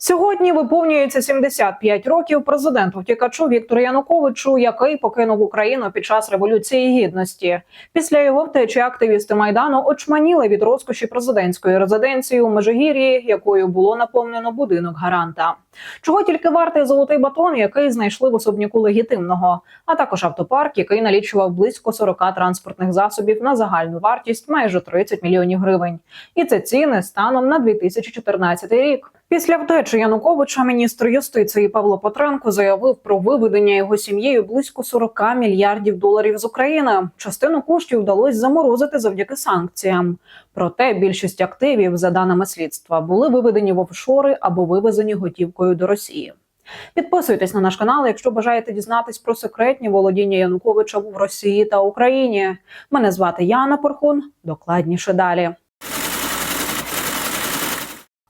Сьогодні виповнюється 75 років президенту втікачу Віктору Януковичу, який покинув Україну під час революції гідності. Після його втечі активісти майдану очманіли від розкоші президентської резиденції у Межигір'ї, якою було наповнено будинок гаранта. Чого тільки вартий золотий батон, який знайшли в особняку легітимного, а також автопарк, який налічував близько 40 транспортних засобів на загальну вартість майже 30 мільйонів гривень. І це ціни станом на 2014 рік. Після втечі Януковича міністр юстиції Павло Петренко заявив про виведення його сім'єю близько 40 мільярдів доларів з України. Частину коштів вдалося заморозити завдяки санкціям. Проте більшість активів, за даними слідства, були виведені в офшори або вивезені готівкою до Росії. Підписуйтесь на наш канал, якщо бажаєте дізнатись про секретні володіння Януковича в Росії та Україні. Мене звати Яна Порхун. Докладніше далі.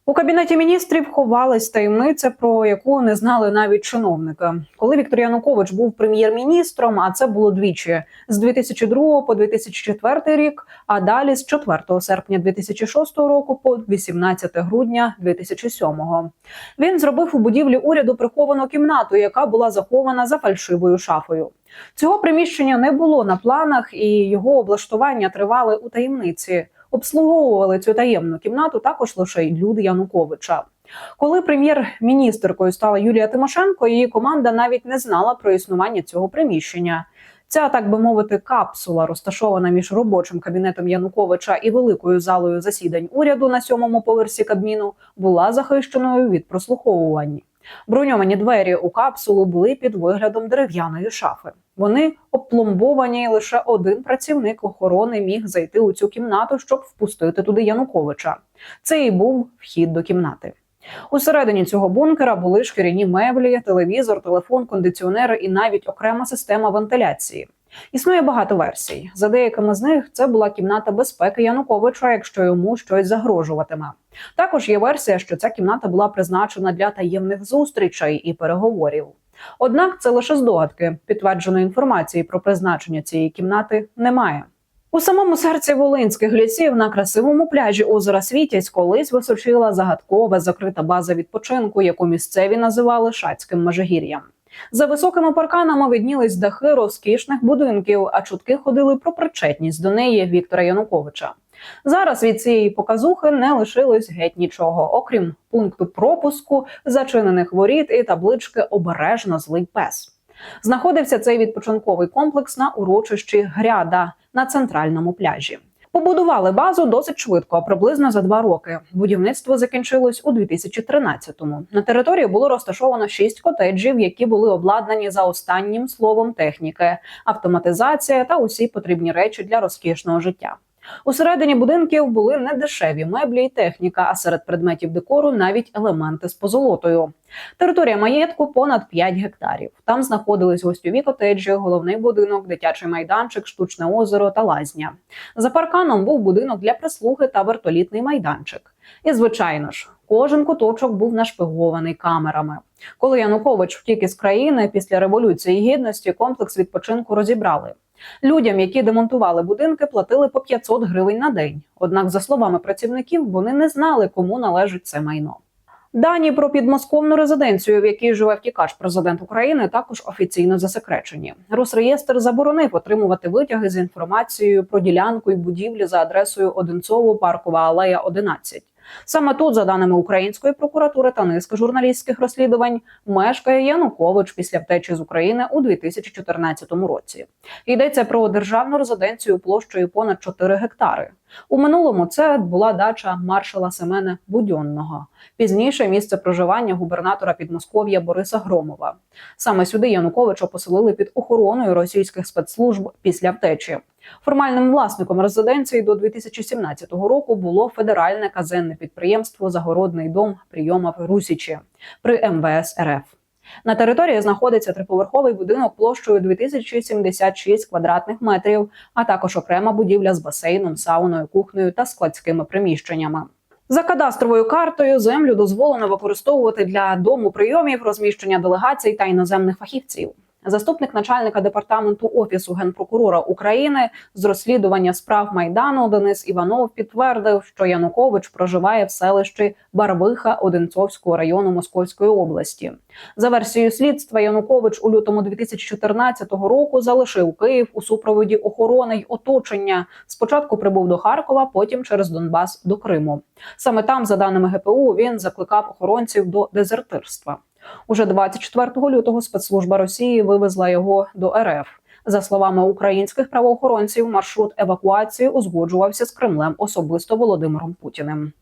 У кабінеті міністрів ховалась таємниця, про яку не знали навіть чиновники. Коли Віктор Янукович був прем'єр-міністром, а це було двічі з 2002 по 2004 рік, а далі з 4 серпня 2006 року по 18 грудня 2007. Він зробив у будівлі уряду приховану кімнату, яка була захована за фальшивою шафою. Цього приміщення не було на планах, і його облаштування тривали у таємниці. Обслуговували цю таємну кімнату також лише й люди Януковича. Коли прем'єр-міністеркою стала Юлія Тимошенко, її команда навіть не знала про існування цього приміщення. Ця, так би мовити, капсула, розташована між робочим кабінетом Януковича і великою залою засідань уряду на сьомому поверсі Кабміну, була захищеною від прослуховування. Броньовані двері у капсулу були під виглядом дерев'яної шафи. Вони опломбовані, лише один працівник охорони міг зайти у цю кімнату, щоб впустити туди Януковича. Це і був вхід до кімнати. Усередині цього бункера були шкіряні меблі, телевізор, телефон, кондиціонери і навіть окрема система вентиляції. Існує багато версій. За деякими з них це була кімната безпеки Януковича, якщо йому щось загрожуватиме. Також є версія, що ця кімната була призначена для таємних зустрічей і переговорів. Однак це лише здогадки. Підтвердженої інформації про призначення цієї кімнати немає. У самому серці Волинських лісів на красивому пляжі озера Світязь колись височила загадкова закрита база відпочинку, яку місцеві називали Шацьким Межигір'ям. За високими парканами виднілись дахи розкішних будинків, а чутки ходили про причетність до неї Віктора Януковича. Зараз від цієї показухи не лишилось геть нічого, окрім пункту пропуску, зачинених воріт і таблички Обережно злий пес. Знаходився цей відпочинковий комплекс на урочищі Гряда на центральному пляжі. Побудували базу досить швидко, приблизно за два роки. Будівництво закінчилось у 2013-му. На території було розташовано шість котеджів, які були обладнані за останнім словом техніки, автоматизація та усі потрібні речі для розкішного життя. Усередині будинків були не дешеві меблі і техніка, а серед предметів декору навіть елементи з позолотою. Територія маєтку понад 5 гектарів. Там знаходились гостьові котеджі, головний будинок, дитячий майданчик, штучне озеро та лазня. За парканом був будинок для прислуги та вертолітний майданчик. І, звичайно ж, кожен куточок був нашпигований камерами. Коли Янукович втік із країни після революції гідності, комплекс відпочинку розібрали. Людям, які демонтували будинки, платили по 500 гривень на день. Однак, за словами працівників, вони не знали, кому належить це майно. Дані про підмосковну резиденцію, в якій живе втікач президент України, також офіційно засекречені. Росреєстр заборонив отримувати витяги з інформацією про ділянку і будівлі за адресою Одинцово, Паркова алея 11. Саме тут, за даними української прокуратури та низки журналістських розслідувань, мешкає Янукович після втечі з України у 2014 році. Йдеться про державну резиденцію площею понад 4 гектари. У минулому це була дача маршала Семена Будьонного. Пізніше місце проживання губернатора Підмосков'я Бориса Громова. Саме сюди Януковича поселили під охороною російських спецслужб після втечі. Формальним власником резиденції до 2017 року було федеральне казенне підприємство Загородний дом прийомов Русічі при МВС РФ. На території знаходиться триповерховий будинок площею 2076 квадратних метрів, а також окрема будівля з басейном, сауною, кухнею та складськими приміщеннями. За кадастровою картою землю дозволено використовувати для дому прийомів, розміщення делегацій та іноземних фахівців. Заступник начальника департаменту офісу генпрокурора України з розслідування справ майдану Денис Іванов підтвердив, що Янукович проживає в селищі Барвиха Одинцовського району Московської області. За версією слідства, Янукович у лютому 2014 року залишив Київ у супроводі охорони й оточення. Спочатку прибув до Харкова, потім через Донбас до Криму. Саме там, за даними ГПУ, він закликав охоронців до дезертирства. Уже 24 лютого спецслужба Росії вивезла його до РФ. За словами українських правоохоронців, маршрут евакуації узгоджувався з Кремлем особисто Володимиром Путіним.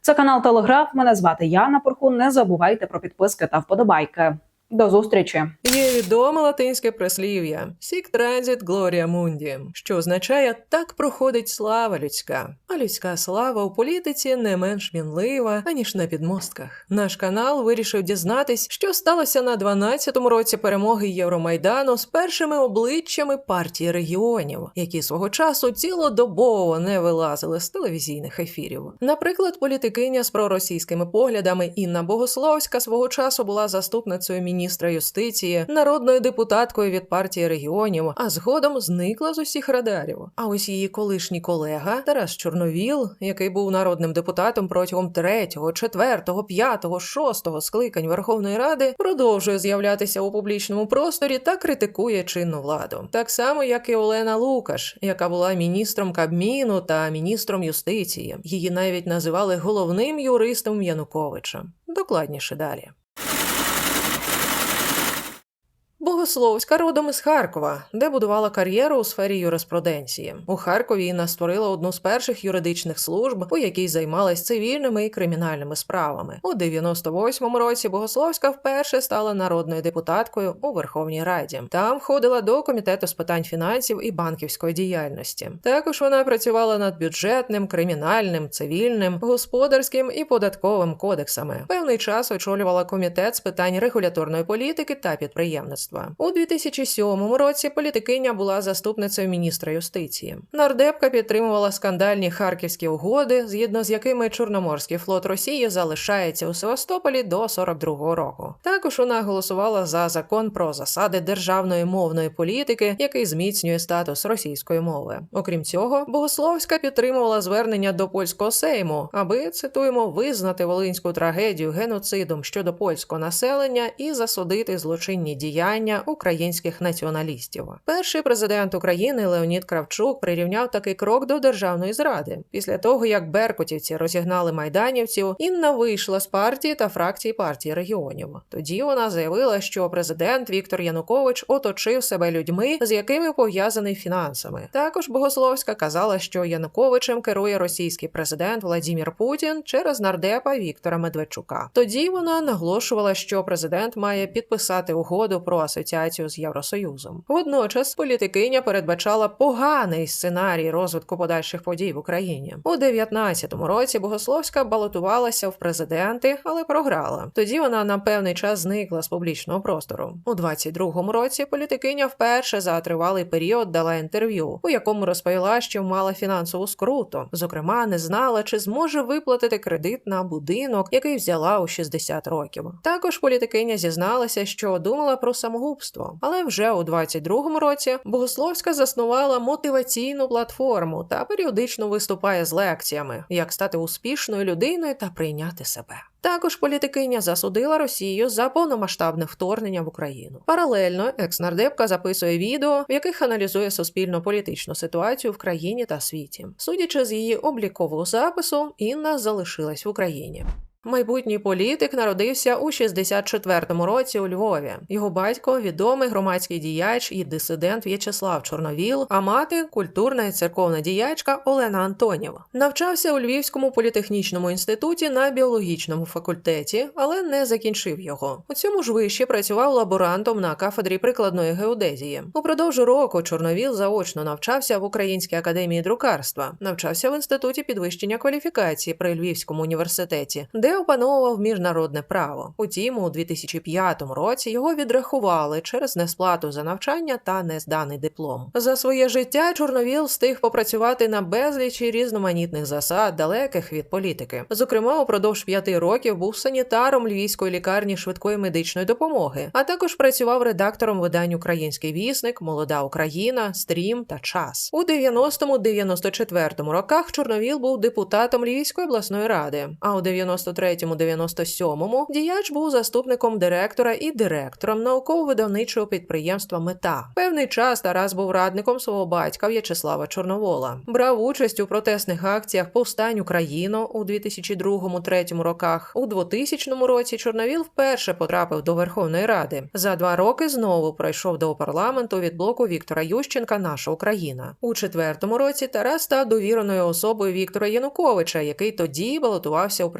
Це канал Телеграф. Мене звати Яна Порхун. Не забувайте про підписки та вподобайки. До зустрічі. Є відоме латинське прислів'я «Sic transit gloria mundi», що означає так проходить слава людська. А людська слава у політиці не менш мінлива, аніж на підмостках. Наш канал вирішив дізнатись, що сталося на 12-му році перемоги Євромайдану з першими обличчями партії регіонів, які свого часу цілодобово не вилазили з телевізійних ефірів. Наприклад, політикиня з проросійськими поглядами Інна Богословська свого часу була заступницею міністра юстиції, народною депутаткою від партії регіонів, а згодом зникла з усіх радарів. А ось її колишній колега Тарас Чорновіл, який був народним депутатом протягом третього, четвертого, п'ятого, шостого скликань Верховної Ради, продовжує з'являтися у публічному просторі та критикує чинну владу, так само як і Олена Лукаш, яка була міністром Кабміну та міністром юстиції. Її навіть називали головним юристом Януковича. Докладніше далі. Богословська родом із Харкова, де будувала кар'єру у сфері юриспруденції. У Харкові Інна створила одну з перших юридичних служб, у якій займалась цивільними і кримінальними справами. У 98-му році Богословська вперше стала народною депутаткою у Верховній Раді. Там входила до комітету з питань фінансів і банківської діяльності. Також вона працювала над бюджетним, кримінальним, цивільним, господарським і податковим кодексами. Певний час очолювала комітет з питань регуляторної політики та підприємництва. У 2007 році політикиня була заступницею міністра юстиції. Нардепка підтримувала скандальні харківські угоди, згідно з якими Чорноморський флот Росії залишається у Севастополі до 42-го року. Також вона голосувала за закон про засади державної мовної політики, який зміцнює статус російської мови. Окрім цього, Богословська підтримувала звернення до польського сейму, аби цитуємо визнати волинську трагедію геноцидом щодо польського населення і засудити злочинні діяння українських націоналістів. Перший президент України Леонід Кравчук прирівняв такий крок до державної зради. Після того як беркутівці розігнали майданівців, Інна вийшла з партії та фракції партії регіонів. Тоді вона заявила, що президент Віктор Янукович оточив себе людьми, з якими пов'язаний фінансами. Також Богословська казала, що Януковичем керує російський президент Владімір Путін через нардепа Віктора Медведчука. Тоді вона наголошувала, що президент має підписати угоду про асоціацію з Євросоюзом. Водночас політикиня передбачала поганий сценарій розвитку подальших подій в Україні. У 19-му році Богословська балотувалася в президенти, але програла. Тоді вона на певний час зникла з публічного простору. У 22-му році політикиня вперше за тривалий період дала інтерв'ю, у якому розповіла, що мала фінансову скруту. Зокрема, не знала, чи зможе виплатити кредит на будинок, який взяла у 60 років. Також політикиня зізналася, що думала про самогубство. Але вже у 22-му році Богословська заснувала мотиваційну платформу та періодично виступає з лекціями, як стати успішною людиною та прийняти себе. Також політикиня засудила Росію за повномасштабне вторгнення в Україну. Паралельно екс-нардепка записує відео, в яких аналізує суспільно-політичну ситуацію в країні та світі. Судячи з її облікового запису, Інна залишилась в Україні. Майбутній політик народився у 64-му році у Львові. Його батько відомий громадський діяч і дисидент В'ячеслав Чорновіл, а мати культурна і церковна діячка Олена Антонєва. Навчався у Львівському політехнічному інституті на біологічному факультеті, але не закінчив його. У цьому ж виші працював лаборантом на кафедрі прикладної геодезії. Упродовж року Чорновіл заочно навчався в Українській академії друкарства, навчався в інституті підвищення кваліфікації при Львівському університеті, де вже опановував міжнародне право. Утім, у 2005 році його відрахували через несплату за навчання та незданий диплом. За своє життя Чорновіл встиг попрацювати на безлічі різноманітних засад, далеких від політики. Зокрема, упродовж п'яти років був санітаром львівської лікарні швидкої медичної допомоги, а також працював редактором видань Український вісник, Молода Україна, Стрім та Час. У 90-94 роках Чорновіл був депутатом Львівської обласної ради. А у 93-97 діяч був заступником директора і директором науково-видавничого підприємства Мета. Певний час Тарас був радником свого батька В'ячеслава Чорновола. Брав участь у протестних акціях Повстань Україну у 2002-2003 роках. У 2000 році Чорновіл вперше потрапив до Верховної Ради. За два роки знову пройшов до парламенту від блоку Віктора Ющенка Наша Україна. У четвертому році Тарас став довіреною особою Віктора Януковича, який тоді балотувався у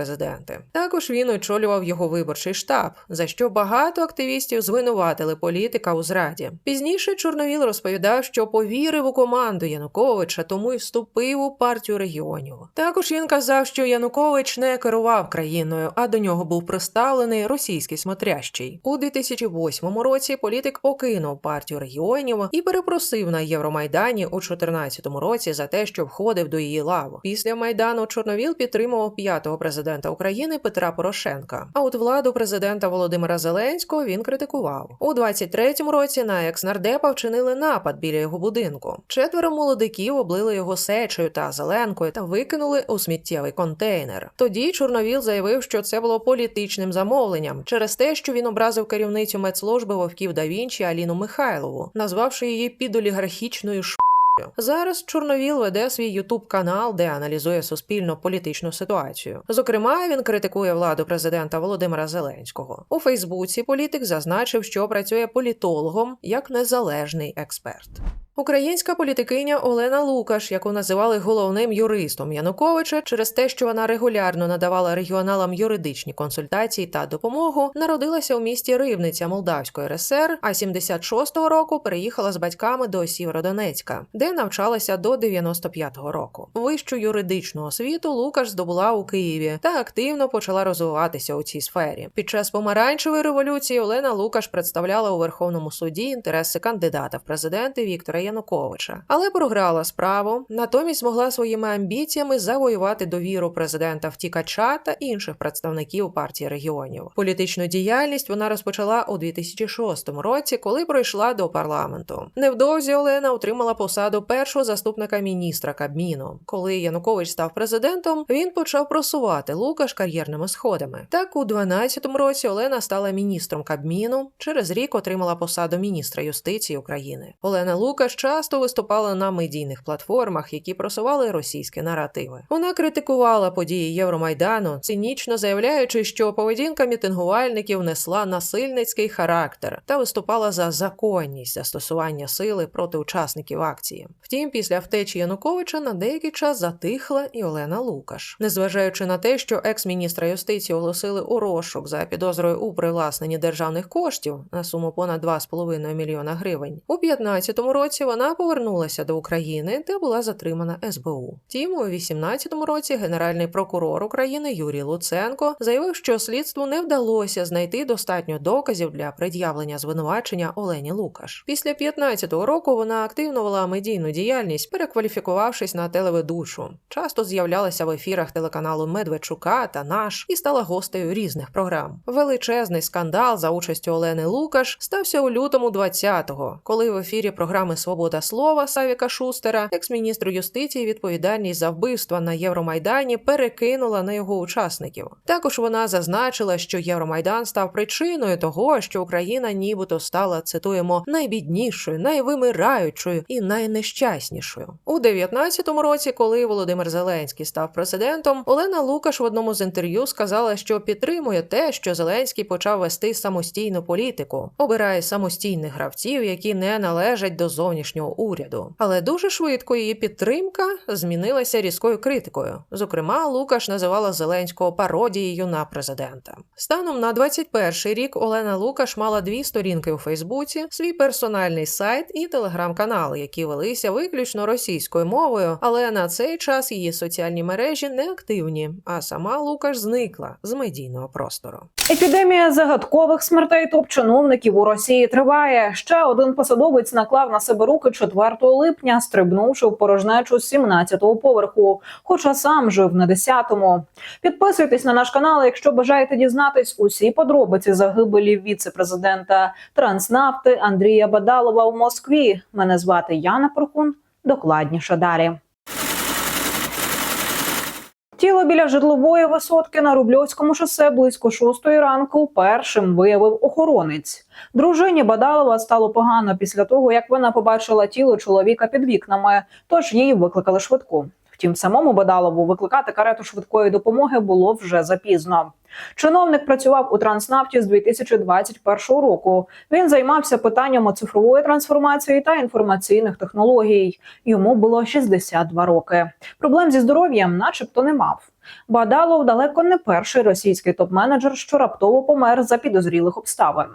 президенти. Також він очолював його виборчий штаб, за що багато активістів звинуватили політика у зраді. Пізніше Чорновіл розповідав, що повірив у команду Януковича, тому й вступив у партію регіонів. Також він казав, що Янукович не керував країною, а до нього був приставлений російський смотрящий. У 2008 році політик покинув партію регіонів і перепросив на Євромайдані у 2014 році за те, що входив до її лав. Після майдану Чорновіл підтримував п'ятого президента України Петра Порошенка. А от владу президента Володимира Зеленського він критикував. У 23-му році на екс-нардепа вчинили напад біля його будинку. Четверо молодиків облили його сечею та зеленкою та викинули у сміттєвий контейнер. Тоді Чорновіл заявив, що це було політичним замовленням через те, що він образив керівницю медслужби вовків да Вінчі Аліну Михайлову, назвавши її підолігархічною ш. Зараз Чорновіл веде свій ютуб канал, де аналізує суспільно-політичну ситуацію. Зокрема, він критикує владу президента Володимира Зеленського. У Фейсбуці політик зазначив, що працює політологом як незалежний експерт. Українська політикиня Олена Лукаш, яку називали головним юристом Януковича, через те, що вона регулярно надавала регіоналам юридичні консультації та допомогу, народилася у місті Ривниця Молдавської РСР, а 76-го року переїхала з батьками до Сєвєродонецька, де навчалася до 95-го року. Вищу юридичну освіту Лукаш здобула у Києві та активно почала розвиватися у цій сфері. Під час помаранчевої революції Олена Лукаш представляла у Верховному суді інтереси кандидата в президенти Віктора Януковича, але програла справу. Натомість змогла своїми амбіціями завоювати довіру президента втікача та інших представників партії регіонів. Політичну діяльність вона розпочала у 2006 році, коли пройшла до парламенту. Невдовзі Олена отримала посаду першого заступника міністра Кабміну. Коли Янукович став президентом, він почав просувати Лукаш кар'єрними сходами. Так, у 2012 році Олена стала міністром Кабміну. Через рік отримала посаду міністра юстиції України. Олена Лукаш часто виступала на медійних платформах, які просували російські наративи. Вона критикувала події Євромайдану, цинічно заявляючи, що поведінка мітингувальників несла насильницький характер та виступала за законність застосування сили проти учасників акції. Втім, після втечі Януковича на деякий час затихла і Олена Лукаш, незважаючи на те, що екс-міністра юстиції оголосили у розшук за підозрою у привласненні державних коштів на суму понад 2,5 мільйона гривень. У 2015 році вона повернулася до України, де була затримана СБУ. Втім, у 2018 році генеральний прокурор України Юрій Луценко заявив, що слідству не вдалося знайти достатньо доказів для пред'явлення звинувачення Олені Лукаш. Після 2015 року вона активно вела медійну діяльність, перекваліфікувавшись на телеведучу. Часто з'являлася в ефірах телеканалу Медведчука та наш і стала гостею різних програм. Величезний скандал за участю Олени Лукаш стався у лютому 20-го, коли в ефірі програми Свобода слова Савіка Шустера, екс-міністру юстиції, відповідальність за вбивства на Євромайдані перекинула на його учасників. Також вона зазначила, що Євромайдан став причиною того, що Україна нібито стала цитуємо найбіднішою, найвимираючою і найнещаснішою. У 19-му році, коли Володимир Зеленський став президентом, Олена Лукаш в одному з інтерв'ю сказала, що підтримує те, що Зеленський почав вести самостійну політику, обирає самостійних гравців, які не належать до зовнішніх нинішнього уряду. Але дуже швидко її підтримка змінилася різкою критикою. Зокрема, Лукаш називала Зеленського пародією на президента. Станом на 21 рік Олена Лукаш мала дві сторінки у Фейсбуці, свій персональний сайт і телеграм-канал, які велися виключно російською мовою. Але на цей час її соціальні мережі не активні, а сама Лукаш зникла з медійного простору. Епідемія загадкових смертей топ-чиновників у Росії триває. Ще один посадовець наклав на себе руки 4 липня, стрибнувши в порожнечу з 17-го поверху, хоча сам жив на 10-му. Підписуйтесь на наш канал, якщо бажаєте дізнатись усі подробиці загибелі віце-президента Транснафти Андрія Бадалова в Москві. Мене звати Яна Прохун. Докладніше далі. Тіло біля житлової висотки на Рубльовському шосе близько шостої ранку першим виявив охоронець. Дружині Бадалова стало погано після того, як вона побачила тіло чоловіка під вікнами, тож її викликали швидку. Втім, самому Бадалову викликати карету швидкої допомоги було вже запізно. Чиновник працював у Транснафті з 2021 року. Він займався питаннями цифрової трансформації та інформаційних технологій. Йому було 62 роки. Проблем зі здоров'ям, начебто, не мав. Бадалов далеко не перший російський топ-менеджер, що раптово помер за підозрілих обставин.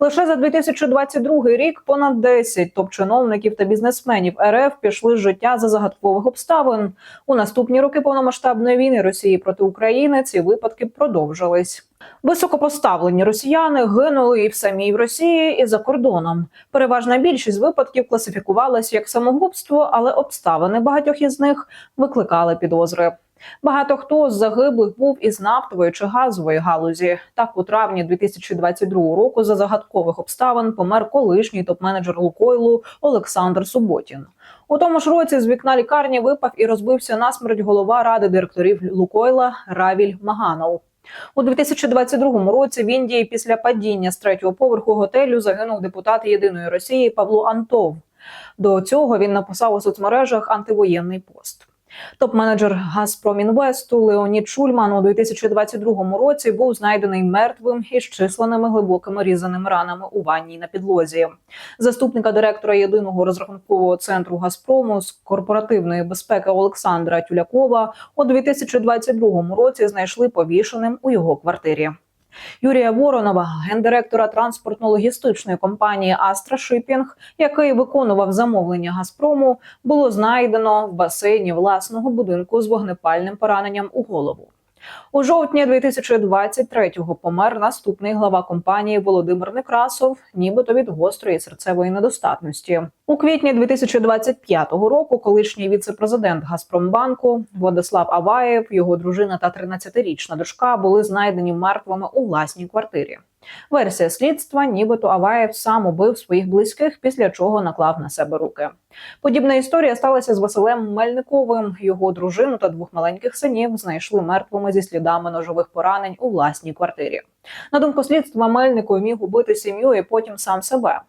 Лише за 2022 рік понад 10 топ-чиновників та бізнесменів РФ пішли з життя за загадкових обставин. У наступні роки повномасштабної війни Росії проти України ці випадки продовжились. Високопоставлені росіяни гинули і в самій Росії, і за кордоном. Переважна більшість випадків класифікувалась як самогубство, але обставини багатьох із них викликали підозри. Багато хто з загиблих був із нафтової чи газової галузі. Так, у травні 2022 року за загадкових обставин помер колишній топ-менеджер Лукойлу Олександр Суботін. У тому ж році з вікна лікарні випав і розбився насмерть голова ради директорів Лукойла Равіль Маганов. У 2022 році в Індії після падіння з третього поверху готелю загинув депутат єдиної Росії Павло Антов. До цього він написав у соцмережах антивоєнний пост. Топ-менеджер Газпромінвесту Леонід Шульман у 2022 році був знайдений мертвим із численними глибокими різаними ранами у ванній на підлозі. Заступника директора єдиного розрахункового центру Газпрому з корпоративної безпеки Олександра Тюлякова у 2022 році знайшли повішеним у його квартирі. Юрія Воронова, гендиректора транспортно-логістичної компанії Астра Шипінг, який виконував замовлення Газпрому, було знайдено в басейні власного будинку з вогнепальним пораненням у голову. У жовтні 2023-го помер наступний глава компанії Володимир Некрасов, нібито від гострої серцевої недостатності. У квітні 2025 року колишній віце-президент Газпромбанку Владислав Аваєв, його дружина та 13-річна дочка були знайдені мертвими у власній квартирі. Версія слідства, нібито Аваєв сам убив своїх близьких, після чого наклав на себе руки. Подібна історія сталася з Василем Мельниковим. Його дружину та двох маленьких синів знайшли мертвими зі слідами ножових поранень у власній квартирі. На думку слідства, Мельников міг убити сім'ю і потім сам себе.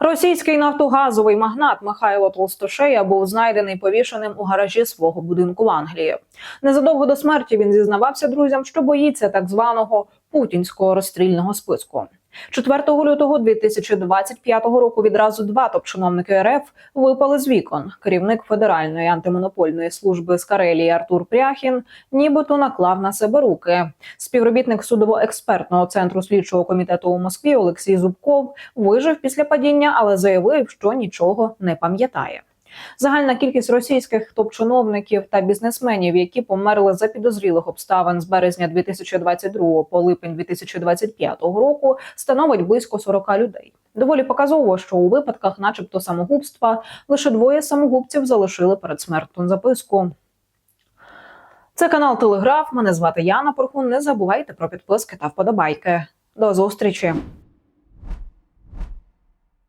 Російський нафтогазовий магнат Михайло Толстошея був знайдений повішеним у гаражі свого будинку в Англії. Незадовго до смерті він зізнавався друзям, що боїться так званого путінського розстрільного списку. 4 лютого 2025 року відразу два топ-чиновники РФ випали з вікон. Керівник Федеральної антимонопольної служби з Карелії Артур Пряхін нібито наклав на себе руки. Співробітник судово-експертного центру слідчого комітету у Москві Олексій Зубков вижив після падіння, але заявив, що нічого не пам'ятає. Загальна кількість російських топ-чиновників та бізнесменів, які померли за підозрілих обставин з березня 2022 по липень 2025 року, становить близько 40 людей. Доволі показово, що у випадках, начебто, самогубства, лише двоє самогубців залишили передсмертну записку. Це канал Телеграф. Мене звати Яна Порхун. Не забувайте про підписки та вподобайки. До зустрічі.